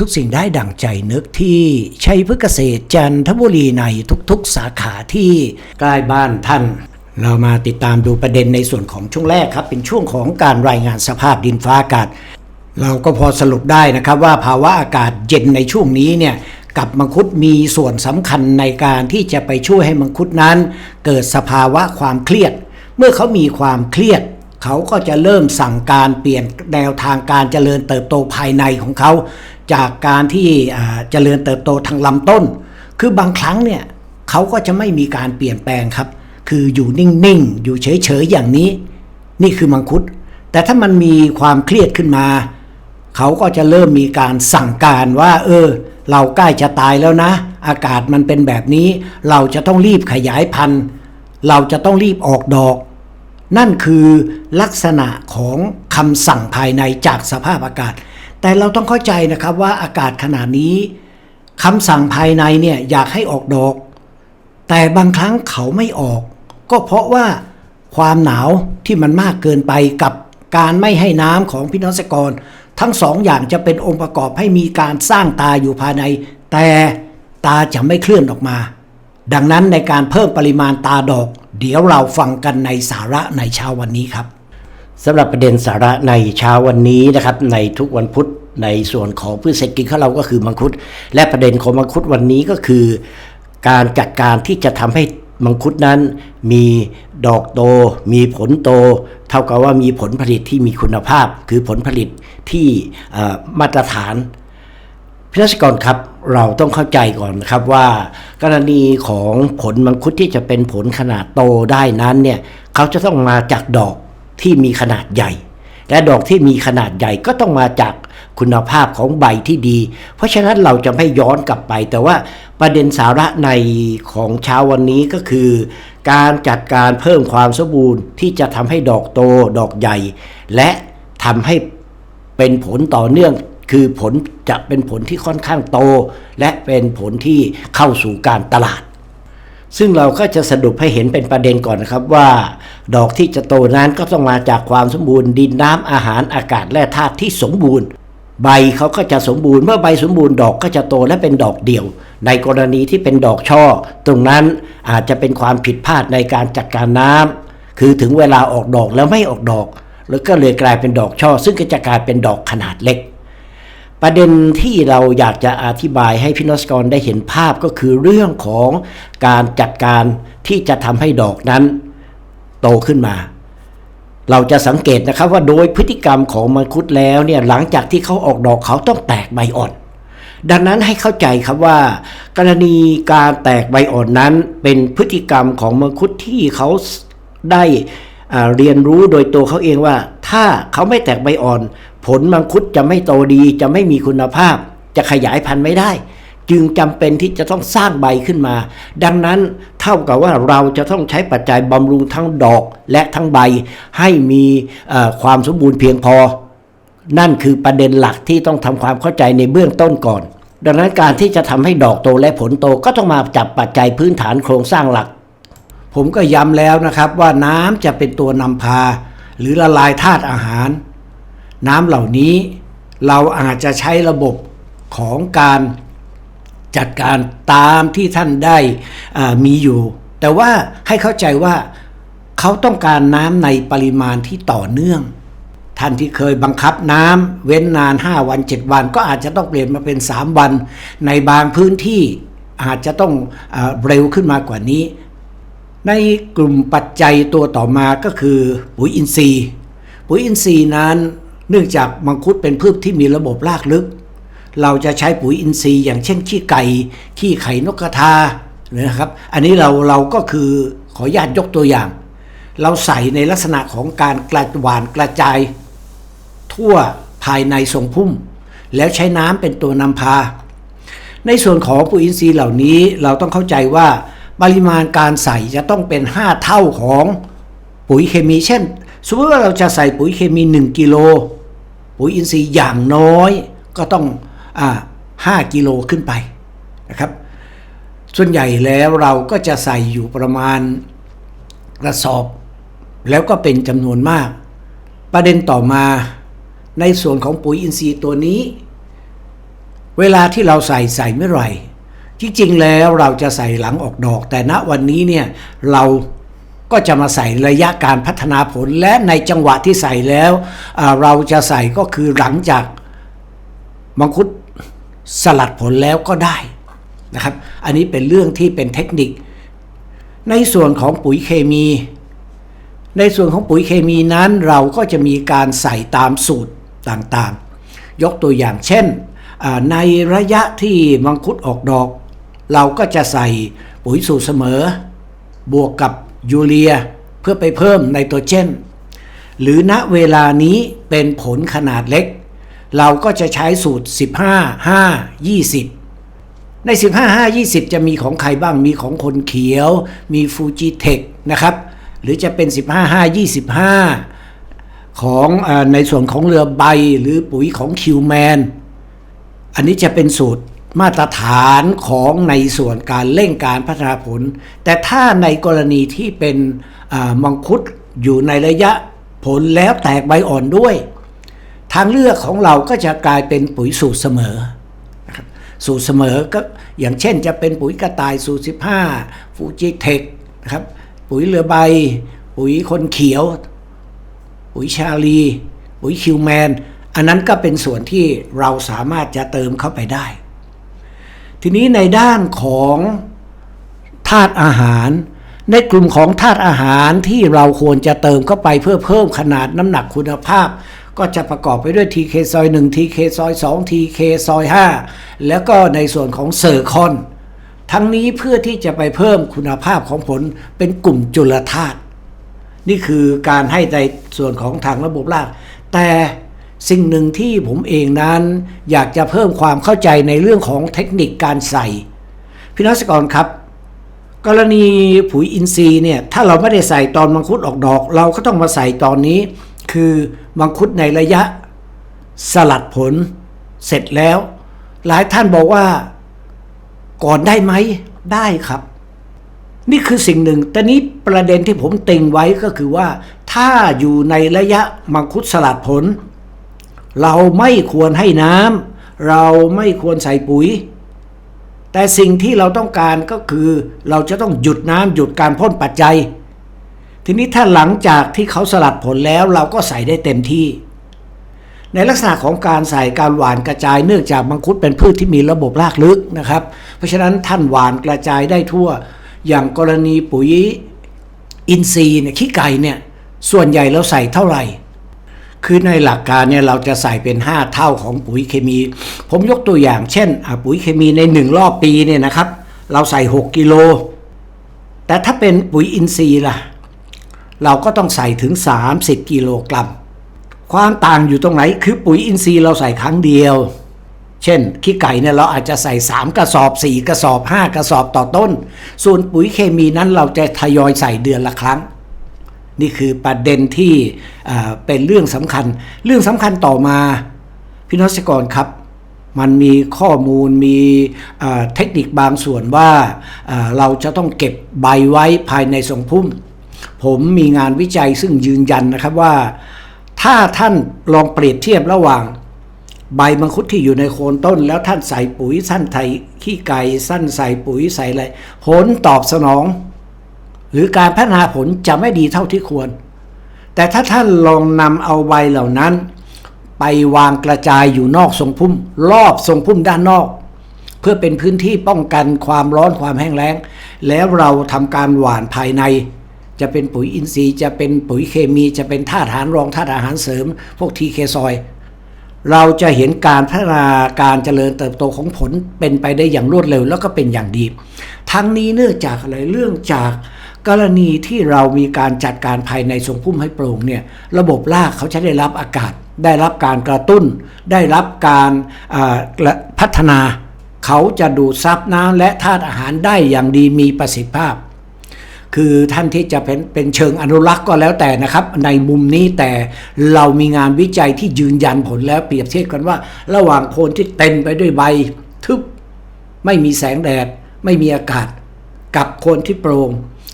ทุกสิ่งได้ดั่งใจนึกที่ชัยพฤกษเกษตรจันทบุรีในทุกๆ สาขาที่ใกล้บ้านท่าน เรามาติดตามดูประเด็นในส่วนของช่วงแรกครับ เป็นช่วงของการรายงานสภาพดินฟ้าอากาศ เราก็พอสรุปได้นะครับว่าภาวะอากาศเย็นในช่วงนี้เนี่ยกับมังคุดมีส่วนสำคัญในการที่จะไปช่วยให้มังคุดนั้น เกิดสภาวะความเครียด เมื่อเขามีความเครียดเขาก็จะเริ่มสั่งการเปลี่ยนแนวทางการเจริญเติบโตภายในของเขา จากการที่เจริญเติบโตทางลำต้น คือบางครั้งเนี่ยเขาก็จะไม่มีการเปลี่ยนแปลงครับ คืออยู่นิ่งๆ อยู่เฉยๆ อย่างนี้ นี่คือมังคุด แต่ถ้ามันมีความเครียดขึ้นมา เขาก็จะเริ่มมีการสั่งการว่า เออ เราใกล้จะตายแล้วนะ อากาศมันเป็นแบบนี้ เราจะต้องรีบขยายพันธุ์ เราจะต้องรีบออกดอก นั่นคือลักษณะของคำสั่งภายในจากสภาพอากาศ แต่เราต้องเข้าใจนะครับว่าอากาศขนาดนี้คำสั่งภายในเนี่ยอยากให้ออกดอก แต่บางครั้งเขาไม่ออก ก็เพราะว่าความหนาวที่มันมากเกินไปกับการไม่ให้น้ำของพี่น้องเกษตรกร ทั้งสองอย่างจะเป็นองค์ประกอบให้มีการสร้างตาอยู่ภายใน แต่ตาจะไม่เคลื่อนออกมา ดังนั้นในการเพิ่มปริมาณตาดอก เดี๋ยวเราฟังกันในสาระในเช้าวันนี้ครับ สำหรับประเด็นสาระในเช้าวันนี้นะครับในทุกวันพุธในส่วนของพืชเศรษฐกิจของเราก็คือมังคุด และประเด็นของมังคุดวันนี้ก็คือ การจัดการที่จะทำให้มังคุดนั้นมีดอกโต มีผลโต เท่ากับว่ามีผลผลิตที่มีคุณภาพ คือผลผลิตที่มาตรฐานพิธีกรครับเราต้องเข้าใจก่อนนะครับว่า กรณีของผลมังคุดที่จะเป็นผลขนาดโตได้นั้นเนี่ยเขาจะต้องมาจากดอก ที่มีขนาดใหญ่ และดอกที่มีขนาดใหญ่ก็ต้องมาจากคุณภาพของใบที่ดี เพราะฉะนั้นเราจะไม่ย้อนกลับไป แต่ว่าประเด็นสาระในของเช้าวันนี้ก็คือ การจัดการเพิ่มความสมบูรณ์ ที่จะทำให้ดอกโตดอกใหญ่ และทำให้เป็นผลต่อเนื่องคือผลจะเป็นผลที่ค่อนข้างโต และเป็นผลที่เข้าสู่การตลาด ซึ่งเราก็จะสรุปให้เห็นเป็นประเด็นก่อนนะครับว่า ดอกที่จะโตนั้นก็ต้องมาจากความสมบูรณ์ดินน้ำอาหารอากาศและธาตุที่สมบูรณ์ ใบเขาก็จะสมบูรณ์เมื่อใบสมบูรณ์ดอกก็จะโตและเป็นดอกเดี่ยว ในกรณีที่เป็นดอกช่อ ตรงนั้นอาจจะเป็นความผิดพลาดในการจัดการน้ำคือถึงเวลาออกดอกแล้วไม่ออกดอก แล้วก็เลยกลายเป็นดอกช่อ ซึ่งก็จะกลายเป็นดอกขนาดเล็ก ประเด็นที่เราอยากจะอธิบายให้พี่นอสกรได้เห็นภาพก็คือเรื่องของการจัดการที่จะทำให้ดอกนั้นโตขึ้นมา เราจะสังเกตนะครับว่าโดยพฤติกรรมของมังคุดแล้วเนี่ยหลังจากที่เขาออกดอกเขาต้องแตกใบอ่อน ดังนั้นให้เข้าใจครับว่า กรณีการแตกใบอ่อนนั้นเป็นพฤติกรรมของมังคุดที่เขาได้เรียนรู้โดยตัวเขาเองว่า ถ้าเขาไม่แตกใบอ่อน ผลมังคุดจะไม่โตดีจะไม่มีคุณภาพ จะขยายพันธุ์ไม่ได้ จึงจำเป็นที่จะต้องสร้างใบขึ้นมา ดังนั้นเท่ากับว่าเราจะต้องใช้ปัจจัยบำรุงทั้งดอกและทั้งใบ ให้มีความสมบูรณ์เพียงพอ นั่นคือประเด็นหลักที่ต้องทำความเข้าใจในเบื้องต้นก่อน ดังนั้นการที่จะทำให้ดอกโตและผลโตก็ต้องมาจับปัจจัยพื้นฐานโครงสร้างหลัก ผมก็ย้ำแล้วนะครับว่าน้ำจะเป็นตัวนำพา หรือละลายธาตุอาหาร น้ำเหล่านี้เราอาจจะใช้ระบบของการจัดการตามที่ท่านได้มีอยู่ แต่ว่าให้เข้าใจว่าเขาต้องการน้ำในปริมาณที่ต่อเนื่อง ท่านที่เคยบังคับน้ำเว้นนาน 5 วัน 7 วัน ก็อาจจะต้องเปลี่ยนมาเป็น 3 วัน ในบางพื้นที่อาจจะต้องอเร็วขึ้นมากว่านี้ ในกลุ่มปัจจัยตัวต่อมาก็คือปุ๋ยอินทรีย์ ปุ๋ยอินทรีย์นั้น เนื่องจากมังคุดเป็นพืชที่มีระบบรากลึก เราจะใช้ปุ๋ยอินทรีย์ อย่างเช่นขี้ไก่ ขี้ไข่นกกระทานะครับ อันนี้เราเราก็คือขออนุญาตยกตัวอย่าง เราใส่ในลักษณะของการกระหวานกระจาย ทั่วภายในทรงพุ่ม แล้วใช้น้ำเป็นตัวนำพา ในส่วนของปุ๋ยอินทรีย์เหล่านี้เราต้องเข้าใจว่าปริมาณการใส่จะต้องเป็น 5 เท่าของปุ๋ยเคมีเช่น สมมติว่าเราจะใส่ปุ๋ยเคมี 1กิโลปุ๋ยอินทรีย์อย่างน้อยก็ต้องอ่า5กิโลขึ้นไปนะครับ ส่วนใหญ่แล้วเราก็จะใส่อยู่ประมาณกระสอบ แล้วก็เป็นจำนวนมาก ประเด็นต่อมาในส่วนของปุ๋ยอินทรีย์ตัวนี้ เวลาที่เราใส่ใส่เมื่อไหร่ จริงๆแล้วเราจะใส่หลังออกดอก แต่ณวันนี้เนี่ยเรา ก็จะมาใส่ระยะการพัฒนาผลและในจังหวะที่ใส่แล้ว เราจะใส่ก็คือหลังจากมังคุดสลัดผลแล้วก็ได้นะครับ อันนี้เป็นเรื่องที่เป็นเทคนิค ในส่วนของปุ๋ยเคมี ในส่วนของปุ๋ยเคมีนั้นเราก็จะมีการใส่ตามสูตรต่างๆ ยกตัวอย่างเช่น ในระยะที่มังคุดออกดอก เราก็จะใส่ปุ๋ยสูตรเสมอบวกกับ ยูเรียเพื่อไปเพิ่มไนโตรเจน หรือณเวลานี้เป็นผลขนาดเล็ก เราก็จะใช้สูตร 15 5 20 ใน 15 5 20 จะมีของใครบ้างมีของคนเขียว มีฟูจิเทคนะครับ หรือจะเป็น 15 5 25 ของอในส่วนของเรือใบหรือปุ๋ยของคิวแมนอันนี้จะเป็นสูตร มาตรฐานของในส่วนการเร่งการพัฒนาผล แต่ถ้าในกรณีที่เป็นมังคุดอยู่ในระยะผลแล้วแตกใบอ่อนด้วย ทางเลือกของเราก็จะกลายเป็นปุ๋ยสูตรเสมอ สูตรเสมอก็อย่างเช่นจะเป็นปุ๋ยกระต่ายสูตร 15 ฟูจิเทคนะครับปุ๋ยเรือใบ ปุ๋ยคนเขียว ปุ๋ยชาลี ปุ๋ยคิวแมน อันนั้นก็เป็นส่วนที่เราสามารถจะเติมเข้าไปได้ ทีนี้ในด้านของธาตุอาหาร ในกลุ่มของธาตุอาหารที่เราควรจะเติมเข้าไปเพื่อเพิ่มขนาดน้ำหนักคุณภาพ ก็จะประกอบไปด้วย TK ซอย1 TK ซอย2 TK ซอย5แล้วก็ในส่วนของเซอร์คอน ทั้งนี้เพื่อที่จะไปเพิ่มคุณภาพของผลเป็นกลุ่มจุลธาตุนี่คือการให้ในส่วนของทางระบบราก แต่ สิ่งหนึ่งที่ผมเองนั้น อยากจะเพิ่มความเข้าใจในเรื่องของเทคนิคการใส่พี่นักษกรครับ กรณีปุ๋ยอินทรีย์เนี่ยถ้าเราไม่ได้ใส่ตอนมังคุดออกดอก เราก็ต้องมาใส่ตอนนี้ คือมังคุดในระยะสลัดผลเสร็จแล้ว หลายท่านบอกว่าก่อนได้ไหมได้ครับ นี่คือสิ่งหนึ่งแต่นี้ประเด็นที่ผมติงไว้ก็คือว่า ถ้าอยู่ในระยะมังคุดสลัดผล เราไม่ควรให้น้ำเราไม่ควรใส่ปุ๋ย แต่สิ่งที่เราต้องการก็คือเราจะต้องหยุดน้ำหยุดการพ่นปัจจัย ทีนี้ถ้าหลังจากที่เขาสลัดผลแล้วเราก็ใส่ได้เต็มที่ ในลักษณะของการใส่การหวานกระจายเนื่องจากมังคุดเป็นพืชที่มีระบบรากลึกนะครับ เพราะฉะนั้นท่านหวานกระจายได้ทั่ว อย่างกรณีปุ๋ยอินทรีย์เนี่ยขี้ไก่เนี่ยส่วนใหญ่เราใส่เท่าไหร่ คือในหลักการเนี่ยเราจะใส่เป็น 5 เท่าของปุ๋ยเคมี ผมยกตัวอย่างเช่นปุ๋ยเคมีใน 1 รอบปีเนี่ยนะครับ เราใส่ 6 กิโล แต่ถ้าเป็นปุ๋ยอินทรีย์ล่ะ เราก็ต้องใส่ถึง 30 กิโลกรัม ความต่างอยู่ตรงไหน คือปุ๋ยอินทรีย์เราใส่ครั้งเดียว เช่น ขี้ไก่เนี่ยเราอาจจะใส่ 3 กระสอบ 4 กระสอบ 5 กระสอบต่อต้น ส่วนปุ๋ยเคมีนั้นเราจะทยอยใส่เดือนละครั้ง นี่คือประเด็นที่เป็นเรื่องสำคัญ เรื่องสำคัญต่อมาพี่นศกรครับ มันมีข้อมูลมีเทคนิคบางส่วนว่าเราจะต้องเก็บใบไว้ภายในทรงพุ่ม ผมมีงานวิจัยซึ่งยืนยันนะครับว่า ถ้าท่านลองเปรียบเทียบระหว่าง ใบมังคุดที่อยู่ในโคนต้น แล้วท่านใส่ปุ๋ยท่านไถขี้ไก่สั้นใส่ปุ๋ยใส่อะไรผลตอบสนอง หรือการพัฒนาผลจะไม่ดีเท่าที่ควร แต่ถ้าท่านลองนำเอาใบเหล่านั้น ไปวางกระจายอยู่นอกทรงพุ่ม รอบทรงพุ่มด้านนอก เพื่อเป็นพื้นที่ป้องกันความร้อนความแห้งแล้ง แล้วเราทำการหว่านภายใน จะเป็นปุ๋ยอินทรีย์จะเป็นปุ๋ยเคมีจะเป็นธาตุอาหารรองธาตุอาหารเสริม พวกทีเคซอยเราจะเห็นการพัฒนาการเจริญเติบโตของผลเป็นไปได้อย่างรวดเร็ว แล้วก็เป็นอย่างดี ทั้งนี้เนื่องจากอะไรเรื่องจาก กรณีที่เรามีการจัดการภายในทรงพุ่มให้โปร่งเนี่ยระบบรากเขาจะได้รับอากาศ ได้รับการกระตุ้น ได้รับการพัฒนา เขาจะดูดซับน้ำและธาตุอาหารได้อย่างดีมีประสิทธิภาพ คือท่านที่จะเป็นเป็นเชิงอนุรักษ์ก็แล้วแต่นะครับ ในมุมนี้แต่เรามีงานวิจัยที่ยืนยันผลแล้วเปรียบเทียบกันว่า ระหว่างโคนที่เต็มไปด้วยใบทึบไม่มีแสงแดด ไม่มีอากาศ กับโคนที่โปร่ง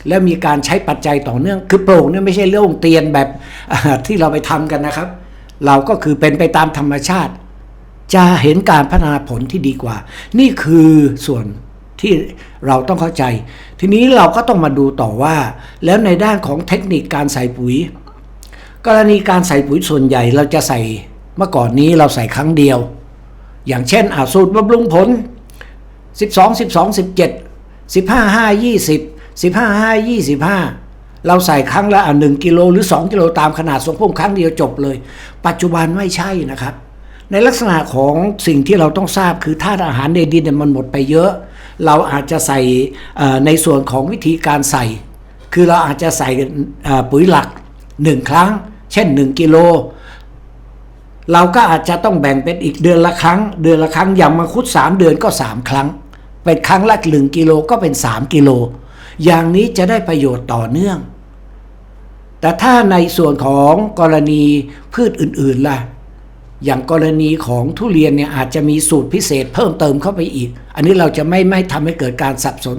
และมีการใช้ปัจจัยต่อเนื่อง คือโปร่งเนี่ยไม่ใช่เรื่องเตียนแบบที่เราไปทำกันนะครับ เราก็คือเป็นไปตามธรรมชาติ จะเห็นการพัฒนาผลที่ดีกว่า นี่คือส่วนที่เราต้องเข้าใจ ทีนี้เราก็ต้องมาดูต่อว่า แล้วในด้านของเทคนิคการใส่ปุ๋ย กรณีการใส่ปุ๋ยส่วนใหญ่เราจะใส่เมื่อก่อนนี้เราใส่ครั้งเดียว อย่างเช่นอาสูตรบำรุงผล 12 12 17 15 5 20 15 5 25 เราใส่ครั้งละอะ1กิโลหรือ 2 กิโลตามขนาดทรงพุ่มครั้งเดียวจบเลย ปัจจุบันไม่ใช่นะครับ ในลักษณะของสิ่งที่เราต้องทราบคือธาตุอาหารในดินมันหมดไปเยอะ เราอาจจะใส่ในส่วนของวิธีการใส่ คือเราอาจจะใส่ปุ๋ยหลัก 1 ครั้ง เช่น 1 กิโลเราก็อาจจะต้องแบ่งเป็นอีกเดือนละครั้ง เดือนละครั้งอย่างมังคุด3 เดือนก็ 3 ครั้ง เป็นครั้งละ1กิโลก็เป็น 3 กิโล อย่างนี้จะได้ประโยชน์ต่อเนื่อง แต่ถ้าในส่วนของกรณีพืชอื่นๆล่ะ อย่างกรณีของทุเรียนเนี่ยอาจจะมีสูตรพิเศษเพิ่มเติมเข้าไปอีก อันนี้เราจะไม่ไม่ทำให้เกิดการสับสน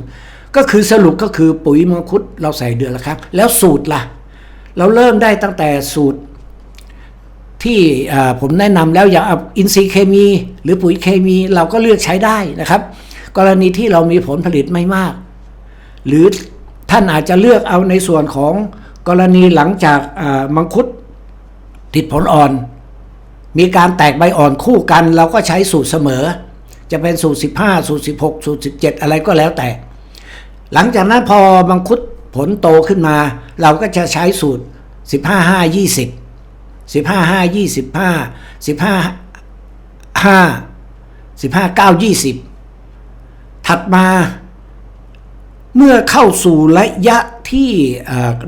ก็คือสรุปก็คือปุ๋ยมังคุดเราใส่เดือนละครั้งแล้วสูตรล่ะ เราเริ่มได้ตั้งแต่สูตรที่ผมแนะนำแล้วอย่างอินทรีย์เคมี หรือปุ๋ยเคมีเราก็เลือกใช้ได้นะครับ กรณีที่เรามีผลผลิตไม่มาก หรือท่านอาจจะเลือกเอาในส่วนของกรณีหลังจากมังคุดติดผลอ่อน มีการแตกใบอ่อนคู่กัน เราก็ใช้สูตรเสมอ จะเป็นสูตร 15 สูตร 16 สูตร 17 อะไรก็แล้วแต่ หลังจากนั้นพอมังคุดผลโตขึ้นมา เราก็จะใช้สูตร 15 5 20สิบห้าห้ายี่สิบห้าสิบห้าห้าสิบห้าเก้ายี่สิบถัดมา เมื่อเข้าสู่ระยะที่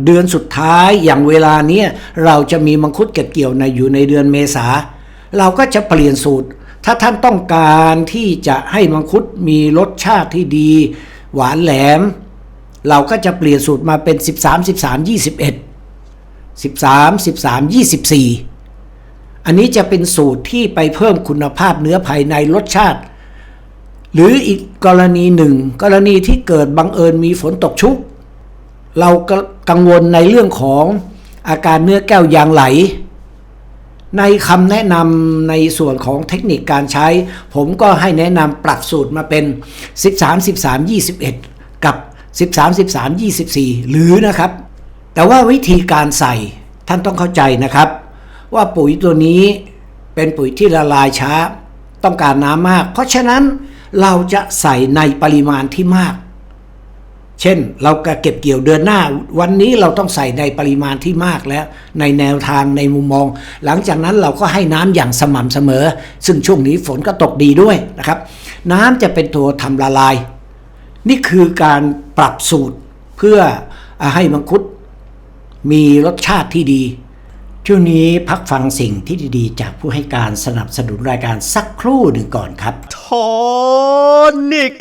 เดือนสุดท้ายอย่างเวลานี้เราจะมีมังคุดเก็บเกี่ยวในอยู่ในเดือนเมษา เราก็จะเปลี่ยนสูตร ถ้าท่านต้องการที่จะให้มังคุดมีรสชาติที่ดี หวานแหลม เราก็จะเปลี่ยนสูตรมาเป็น 13 13 21 13 13 24 อันนี้จะเป็นสูตรที่ไปเพิ่มคุณภาพเนื้อภายในรสชาติ หรืออีก กรณีหนึ่ง กรณีที่เกิดบังเอิญมีฝนตกชุก เรากังวลในเรื่องของอาการเนื้อแก้วยางไหล ในคำแนะนำในส่วนของเทคนิคการใช้ ผมก็ให้แนะนำปรับสูตรมาเป็น 13 13 21 กับ 13 13 24 หรือนะครับ แต่ว่าวิธีการใส่ท่านต้องเข้าใจนะครับ ว่าปุ๋ยตัวนี้เป็นปุ๋ยที่ละลายช้า ต้องการน้ำมาก เพราะฉะนั้น เราจะใส่ในปริมาณที่มาก เช่น เราก็เก็บเกี่ยวเดือนหน้า วันนี้เราต้องใส่ในปริมาณที่มากแล้ว ในแนวทางในมุมมอง หลังจากนั้นเราก็ให้น้ำอย่างสม่ำเสมอ ซึ่งช่วงนี้ฝนก็ตกดีด้วยนะครับ น้ำจะเป็นตัวทำละลาย นี่คือการปรับสูตรเพื่อให้มังคุดมีรสชาติที่ดี ช่วงนี้พักฟังสิ่งที่ดีๆ จากผู้ให้การสนับสนุนรายการสักครู่หนึ่งก่อนครับโทนิก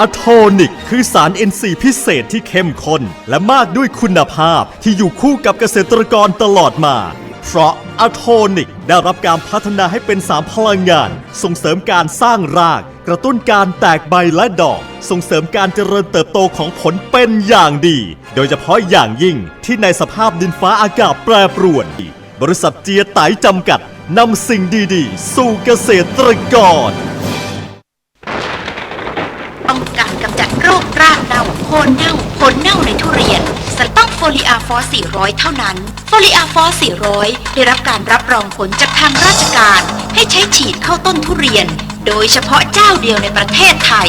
อะโทนิก คือสาร NC พิเศษที่เข้มข้นและมากด้วยคุณภาพที่อยู่คู่กับเกษตรกรตลอดมา เพราะอะโทนิกได้รับการพัฒนาให้เป็นสารพลังงาน ส่งเสริมการสร้างราก กระตุ้นการแตกใบและดอก ส่งเสริมการเจริญเติบโตของผลเป็นอย่างดี โดยเฉพาะอย่างยิ่งที่ในสภาพดินฟ้าอากาศแปรปรวน บริษัทเจียไตจำกัดนำสิ่งดีๆ สู่เกษตรกรต้องการกำจัดโรครากเน่าโคนเน่าผลเน่าในทุเรียน ฟลิอาฟอส400 เท่านั้น โฟลิอาฟอส400 ได้รับการรับรองผลจากทางราชการ ให้ใช้ฉีดเข้าต้นทุเรียน โดยเฉพาะเจ้าเดียวในประเทศไทย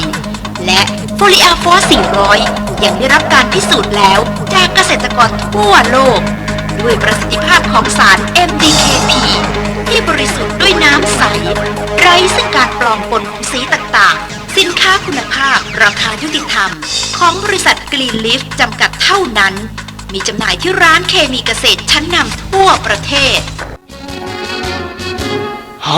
และโฟลิอาฟอส400 ยังได้รับการพิสูจน์แล้วจากเกษตรกรทั่วโลก ด้วยประสิทธิภาพของสาร MDKP ที่บริสุทธิ์ด้วยน้ำใส ไร้ซึ่งการปลอมปนของสีต่างๆ สินค้าคุณภาพราคายุติธรรม ของบริษัทกรีนลิฟจำกัดเท่านั้น มีจำหน่ายที่ร้านเคมีเกษตรชั้นนำทั่วประเทศ ไฮ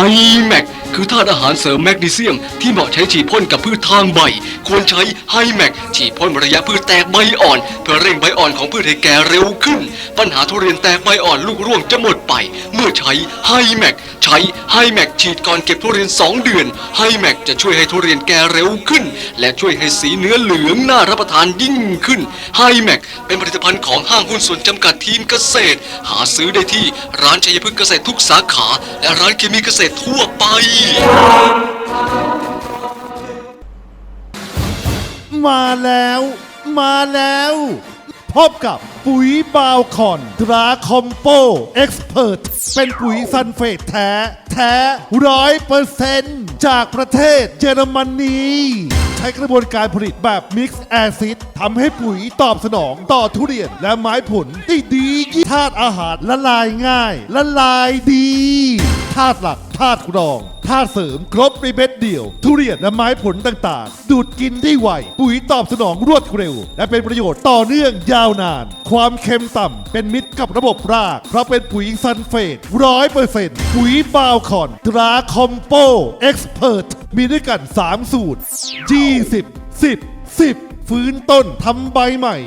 แม็กคือธาตุอาหารเสริมแมกนีเซียมที่เหมาะใช้ฉีดพ่นกับพืชทางใบ ควรใช้ไฮแม็กฉีดพ่นระยะพืชแตกใบอ่อน เพื่อเร่งใบอ่อนของพืชให้แก่เร็วขึ้น ปัญหาทุเรียนแตกใบอ่อนลูกร่วงจะหมดไป เมื่อใช้ไฮแม็กใช้ไฮแม็กฉีดก่อนเก็บทุเรียน 2 เดือนไฮแม็กจะช่วยให้ทุเรียนแก่เร็วขึ้น และช่วยให้สีเนื้อเหลืองน่ารับประทานยิ่งขึ้นไฮแม็กเป็นผลิตภัณฑ์ของห้างหุ้นส่วนจำกัดทีมเกษตร หาซื้อได้ที่ร้านชัยพฤกษ์เกษตรทุกสาขา และร้านเคมีเกษตรทั่วไป มาแล้ว มาแล้ว พบกับปุ๋ยบาวคอนตราคอมโปเอ็กซ์เพรเป็นปุ๋ยซันเฟตแท้ แท้ร้อยเปอร์เซนต์จากประเทศเยอรมนี ใช้กระบวนการผลิตแบบมิกซ์แอซิดทำให้ปุ๋ยตอบสนองต่อทุเรียนและไม้ผลได้ดียิ่งธาตุอาหารละลายง่าย ละลายดี ธาตุหลักธาตุรองธาตุเสริมครบในเม็ดเดียว ทุเรียนและไม้ผลต่างๆ ดูดกินได้ไว ปุ๋ยตอบสนองรวดเร็ว และเป็นประโยชน์ต่อเนื่องยาวนาน ความเค็มต่ำเป็นมิตรกับระบบราก เพราะเป็นปุ๋ยซันเฟตร้อยเปอร์เซ็นต์ปุ๋ยบาวคอนตราคอมโปเอ็กซ์เพรมีด้วยกัน 3 สูตร G10 10 10ฟื้นต้นทำใบใหม่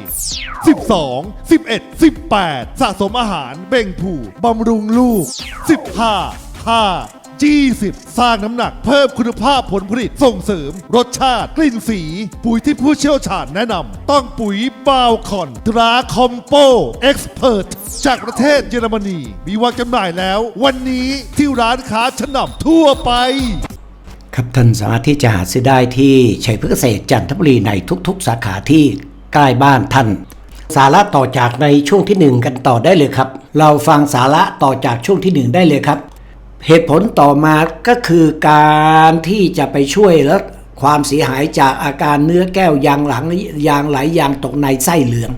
12 11 18 สะสมอาหารเบ่งผูบำรุงลูก 15 5 20 สร้างน้ำหนักเพิ่มคุณภาพผลผลิตส่งเสริม รสชาติกลิ่นสี ปุ๋ยที่ผู้เชี่ยวชาญแนะนำต้องปุ๋ยบาวคอนตราคอมโปเอ็กซ์เพรจากประเทศเยอรมนี มีวางจำหน่ายแล้ว วันนี้ที่ร้านค้าชั้นนำทั่วไปครับท่านสามารถที่จะหาซื้อได้ที่ชัยพฤกษ์เกษตรจันทบุรีในทุกๆ สาขาที่ใกล้บ้านท่าน สาระต่อจากในช่วงที่หนึ่งกันต่อได้เลยครับ เราฟังสาระต่อจากช่วงที่หนึ่งได้เลยครับ เหตุผลต่อมาก็คือการที่จะไปช่วยลดความเสียหายจากอาการเนื้อแก้วยางหลังยางไหลยางตกในไส้เหลือง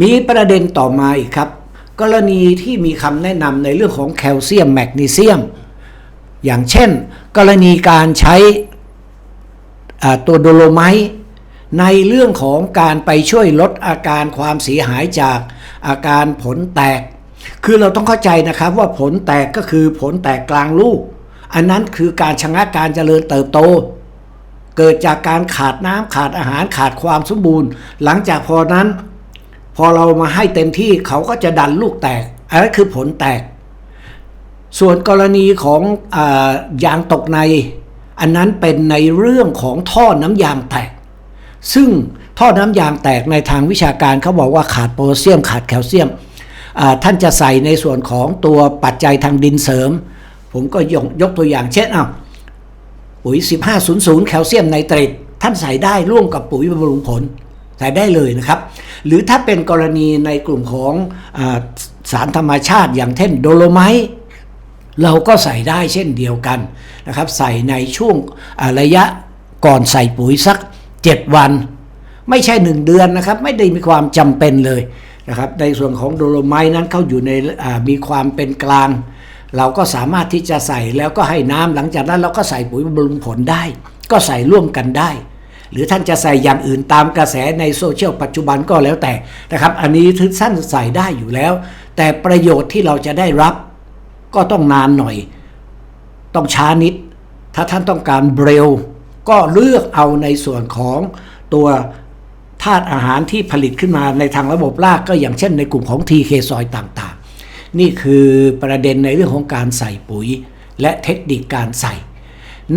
มีประเด็นต่อมาอีกครับ กรณีที่มีคำแนะนำในเรื่องของแคลเซียมแมกนีเซียม อย่างเช่น กรณีการใช้ตัวโดโลไมต์ในเรื่องของการไปช่วยลดอาการความเสียหายจากอาการผลแตก คือเราต้องเข้าใจนะครับว่าผลแตกก็คือผลแตกกลางลูก อันนั้นคือการชะงักการเจริญเติบโต เกิดจากการขาดน้ำขาดอาหารขาดความสมบูรณ์ หลังจากพอนั้น พอเรามาให้เต็มที่เขาก็จะดันลูกแตก อันนั้นคือผลแตก ส่วนกรณีของอยางตกใน อันนั้นเป็นในเรื่องของท่อน้ำยางแตก ซึ่งท่อน้ำยางแตกในทางวิชาการเขาบอกว่าขาดโพแทสเซียม ขาดแคลเซียม ท่านจะใส่ในส่วนของตัวปัจจัยทางดินเสริม ผมก็ยกยกตัวอย่างเช่นเอ้าปุ๋ย 1500 แคลเซียมไนเตรตท่านใส่ได้ร่วมกับปุ๋ยบำรุงผลใส่ได้เลยนะครับ หรือถ้าเป็นกรณีในกลุ่มของอสารธรรมชาติอย่างเช่นโดโลไมต์เราก็ใส่ได้เช่นเดียวกันนะครับ ใส่ในช่วงระยะก่อนใส่ปุ๋ยสัก 7 วัน ไม่ใช่ 1 เดือนนะครับ ไม่ได้มีความจำเป็นเลย นะครับในส่วนของโดโลไมต์นั้นเข้าอยู่ในมีความเป็นกลาง เราก็สามารถที่จะใส่แล้วก็ให้น้ำหลังจากนั้นเราก็ใส่ปุ๋ยบำรุงผลได้ ก็ใส่ร่วมกันได้ หรือท่านจะใส่อย่างอื่นตามกระแสในโซเชียลปัจจุบันก็แล้วแต่นะครับ อันนี้ทุกท่านใส่ได้อยู่แล้ว แต่ประโยชน์ที่เราจะได้รับ ก็ต้องนานหน่อย ต้องช้านิด ถ้าท่านต้องการเร็ว ก็เลือกเอาในส่วนของตัว ธาตุอาหารที่ผลิตขึ้นมาในทางระบบรากก็อย่างเช่นในกลุ่มของ TK ซอยต่างๆ นี่คือประเด็นในเรื่องของการใส่ปุ๋ย และเทคนิคการใส่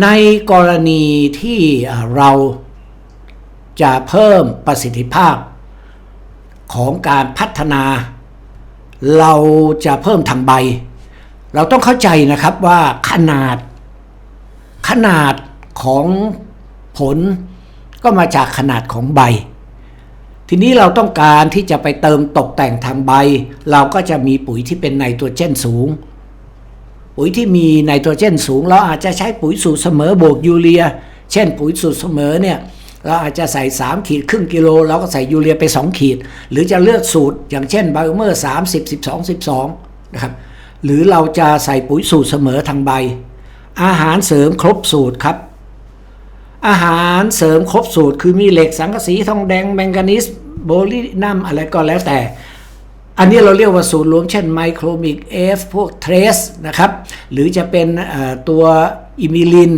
ในกรณีที่เราจะเพิ่มประสิทธิภาพของการพัฒนา เราจะเพิ่มทางใบ เราต้องเข้าใจนะครับว่าขนาด ขนาดของผลก็มาจากขนาดของใบ ทีนี้เราต้องการที่จะไปเติมตกแต่งทางใบ เราก็จะมีปุ๋ยที่เป็นไนโตรเจนสูง ปุ๋ยที่มีไนโตรเจนสูง เราอาจจะใช้ปุ๋ยสูตรเสมอบวกยูเรีย เช่นปุ๋ยสูตรเสมอเนี่ยเราอาจจะใส่ 3 ขีดครึ่งกิโลเราก็ใส่ยูเรียไป 2 ขีด หรือจะเลือกสูตรอย่างเช่นไบโอเมอร์30 12 12นะครับหรือเราจะใส่ปุ๋ยสูตรเสมอทางใบ อาหารเสริมครบสูตรครับ อาหารเสริมครบสูตรคือมีเหล็กสังกะสีทองแดงแมงกานีส โบลินัมอะไรก็แล้วแต่ อันนี้เราเรียกว่าสูตรรวมเช่นไมโครมิกเอฟพวกเทรสนะครับ หรือจะเป็นตัวอิมิลิน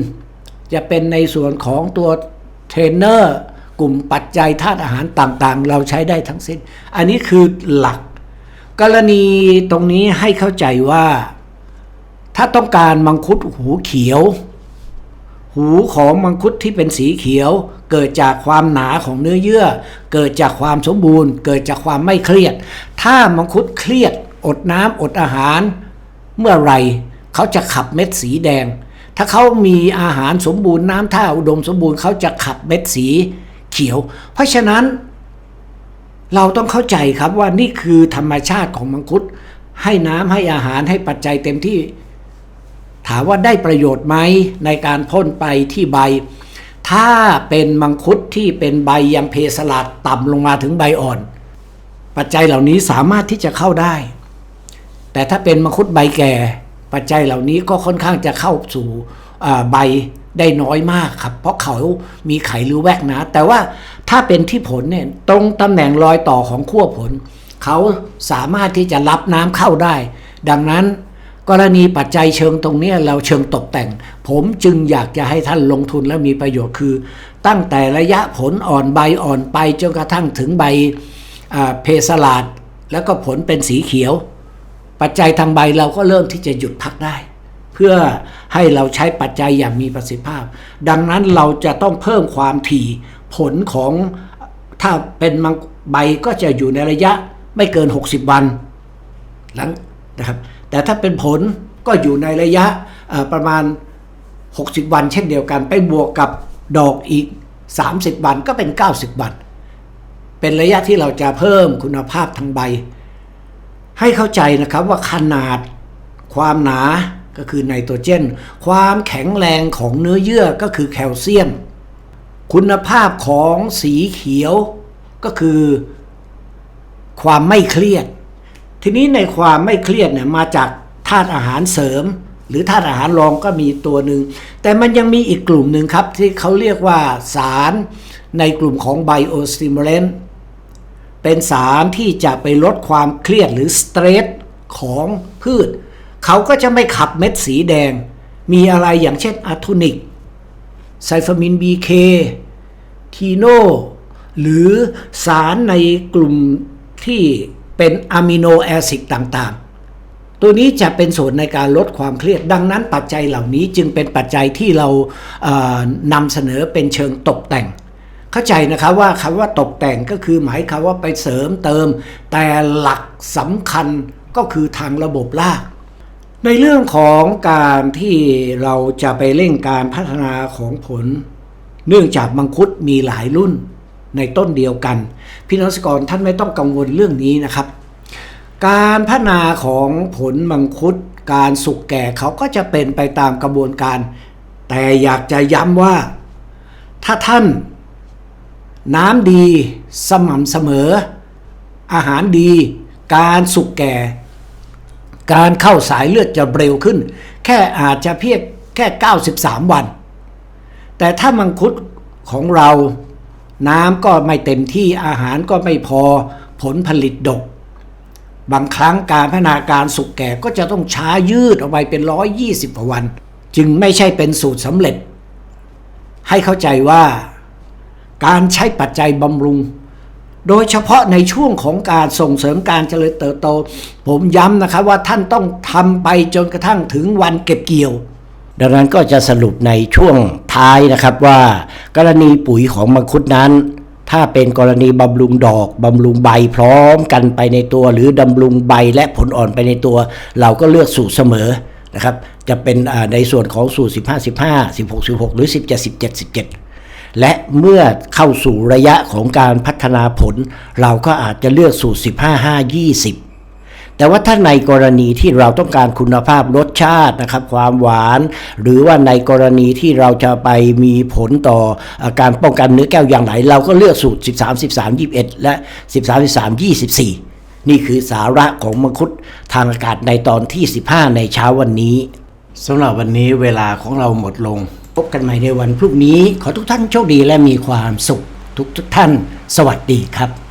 จะเป็นในส่วนของตัวเทรนเนอร์กลุ่มปัจจัยธาตุอาหารต่างๆ เราใช้ได้ทั้งสิ้น อันนี้คือหลัก กรณีตรงนี้ให้เข้าใจว่า ถ้าต้องการมังคุดหูเขียว หูของมังคุดที่เป็นสีเขียว เกิดจากความหนาของเนื้อเยื่อ เกิดจากความสมบูรณ์ เกิดจากความไม่เครียด ถ้ามังคุดเครียด อดน้ำอดอาหาร เมื่อไรเขาจะขับเม็ดสีแดง ถ้าเขามีอาหารสมบูรณ์น้ำท่าอุดมสมบูรณ์เขาจะขับเม็ดสีเขียว เพราะฉะนั้นเราต้องเข้าใจครับว่านี่คือธรรมชาติของมังคุด ให้น้ำให้อาหารให้ปัจจัยเต็มที่ ถามว่าได้ประโยชน์ไหมในการพ่นไปที่ใบ ถ้าเป็นมังคุดที่เป็นใบยังเพสลัดต่ำลงมาถึงใบอ่อน ปัจจัยเหล่านี้สามารถที่จะเข้าได้ แต่ถ้าเป็นมังคุดใบแก่ ปัจจัยเหล่านี้ก็ค่อนข้างจะเข้าสู่ใบได้น้อยมากครับ เพราะเขามีไขหรือแวกนะ แต่ว่าถ้าเป็นที่ผลเนี่ยตรงตำแหน่งรอยต่อของขั้วผล เขาสามารถที่จะรับน้ำเข้าได้ ดังนั้น รณีปัจจัยเชิงตรงนี้เราเชิงตกแต่ง ผมจึงอยากจะให้ท่านลงทุนและมีประโยชน์คือ ตั้งแต่ระยะผลอ่อนใบอ่อนไปจนกระทั่งถึงใบเพสลาด แล้วก็ผลเป็นสีเขียว ปัจจัยทางใบเราก็เริ่มที่จะหยุดพักได้ เพื่อให้เราใช้ปัจจัยอย่างมีประสิทธิภาพ ดังนั้นเราจะต้องเพิ่มความถี่ผลของถ้าเป็นมังใบก็จะอยู่ในระยะไม่เกิน 60 วันหลังนะครับ แต่ถ้าเป็นผลก็อยู่ในระยะประมาณ 60 วันเช่นเดียวกัน ไปบวกกับดอกอีก 30 วันก็เป็น 90 วัน เป็นระยะที่เราจะเพิ่มคุณภาพทางใบ ให้เข้าใจนะครับว่าขนาดความหนาก็คือไนโตรเจน ความแข็งแรงของเนื้อเยื่อก็คือแคลเซียม คุณภาพของสีเขียวก็คือความไม่เครียด ทีนี้ในความไม่เครียดเนี่ยมาจากธาตุอาหารเสริม หรือธาตุอาหารรองก็มีตัวหนึ่งแต่มันยังมีอีกกลุ่มหนึ่งครับ ที่เขาเรียกว่าสารในกลุ่มของไบโอสติมูเลนเป็นสารที่จะไปลดความเครียดหรือสเตรสของพืช เขาก็จะไม่ขับเม็ดสีแดง มีอะไรอย่างเช่นอะทูนิกไซฟามิน BK คีโนหรือสารในกลุ่มที่ เป็นอะมิโนแอซิดต่างๆ ตัวนี้จะเป็นส่วนในการลดความเครียด ดังนั้นปัจจัยเหล่านี้จึงเป็นปัจจัยที่เราเอ่อนำเสนอเป็นเชิงตกแต่ง เข้าใจนะครับว่าคำว่าตกแต่งก็คือหมายความว่าไปเสริมเติม แต่หลักสำคัญก็คือทางระบบรากในเรื่องของการที่เราจะไปเร่งการพัฒนาของผล เนื่องจากมังคุดมีหลายรุ่นในต้นเดียวกัน พี่น้องเกรกรท่านไม่ต้องกังวลเรื่องนี้นะครับ การพัฒนาของผลมังคุดการสุกแก่เขาก็จะเป็นไปตามกระบวนการ แต่อยากจะย้ำว่า ถ้าท่าน น้ำดีสม่ำเสมอ อาหารดี การสุกแก่ การเข้าสายเลือดจะเร็วขึ้น แค่อาจจะเพียงแค่ 93 วัน แต่ถ้ามังคุดของเรา น้ำก็ไม่เต็มที่อาหารก็ไม่พอผลผลิตดก บางครั้งการพัฒนาการสุกแก่ก็จะต้องช้ายืดออกไปเป็น120กว่าวัน จึงไม่ใช่เป็นสูตรสำเร็จ ให้เข้าใจว่า การใช้ปัจจัยบำรุง โดยเฉพาะในช่วงของการส่งเสริมการเจริญเติบโต ผมย้ำนะครับว่าท่านต้องทำไปจนกระทั่งถึงวันเก็บเกี่ยว ดังนั้นก็จะสรุปในช่วงท้ายนะครับว่า กรณีปุ๋ยของมังคุดนั้น ถ้าเป็นกรณีบำรุงดอกบำรุงใบพร้อมกันไปในตัว หรือดำรุงใบและผลอ่อนไปในตัว เราก็เลือกสูตรเสมอนะครับจะเป็นในส่วนของสูตร 15 15 16 16 หรือ 17 17 17 และเมื่อเข้าสู่ระยะของการพัฒนาผล เราก็อาจจะเลือกสูตร 15 5 20 แต่ว่าถ้าในกรณีที่เราต้องการคุณภาพรสชาตินะครับความหวาน หรือว่าในกรณีที่เราจะไปมีผลต่ออการป้องกันเนื้อแก้วอย่างไรเราก็เลือกสูตร 13 13 21 และ 13 13 24นี่คือสาระของมังคุดทางอากาศในตอนที่ 15 ในเช้าวันนี้สำหรับวันนี้เวลาของเราหมดลง พบกันใหม่ในวันพรุ่งนี้ ขอทุกท่านโชคดีและมีความสุข ทุกทุกท่าน สวัสดีครับ